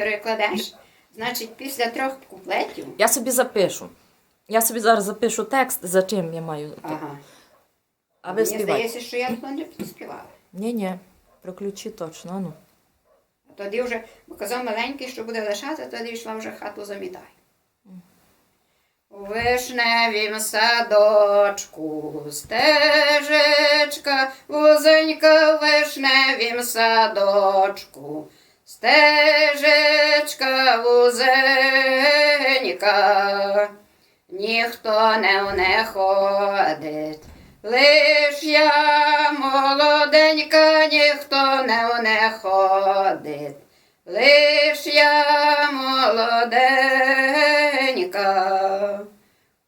перекладеш, значить після трьох куплетів. Я собі запишу. Я собі зараз запишу текст, за чим я маю. Ага. А ви Мені співайте. здається, що я то не співала. Ні, ні. Про ключі точно. Ну. Тоді вже бо казав маленький, що буде лишати, тоді йшла вже хату замітай. У вишневім садочку стежечка, вузенька в вишневім садочку, стежечка вузенька, ніхто не не ходить. Лиш я молоденька, ніхто не не ходить. Лиш я молоденька,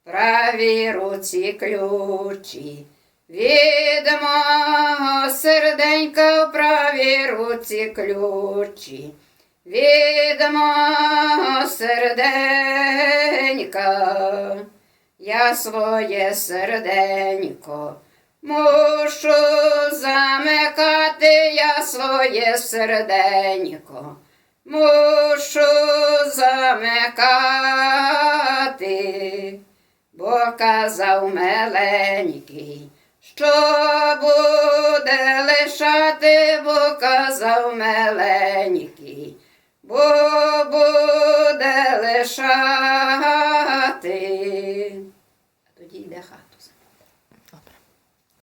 в правій руці ключі. Від мого серденька в правій руці ключі. Від мого серденька. Я своє серденько мушу замикати, я своє серденько мушу замикати, бо казав миленький, що буде лишати, бо казав меленький, бо буде лишати. А тоді йде хату.